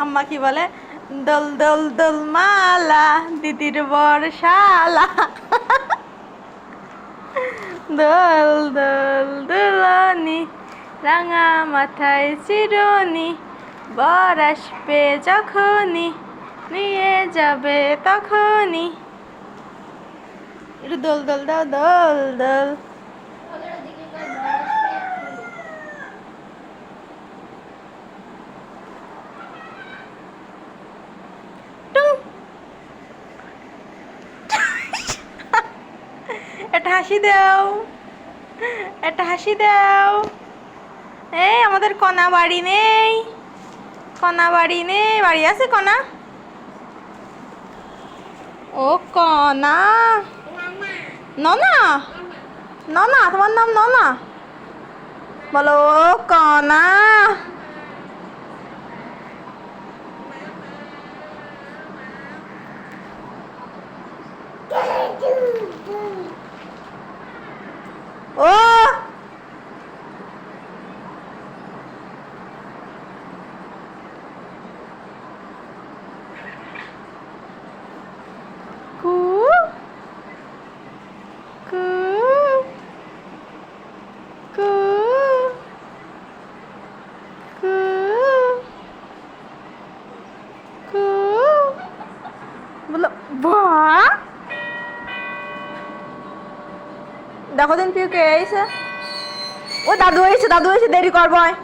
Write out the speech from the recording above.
আম্মা কি বলে? দোল দোল দোল মালা, দিদির বর্ষালা দোল দোল, দুলনি, রাঙা মাথায় চিরুনি, বর আসবে যখনই, নিয়ে যাবে তখনই। একটু দোল দোল দাও দোল দোল। একটা হাসি দাও। একটা হাসি দাও। এই, আমাদের কণা বাড়ি নেই। কণা বাড়ি নেই। বাড়ি আছে কণা ও কণা ননা? ননা, তোমার নাম ননা? বলো, ও কণা ও কু কু কু কু কু বলো বা দেখো দিন পিউ কে ও দাদু হয়েছে দাদু এসে দেরি আয়।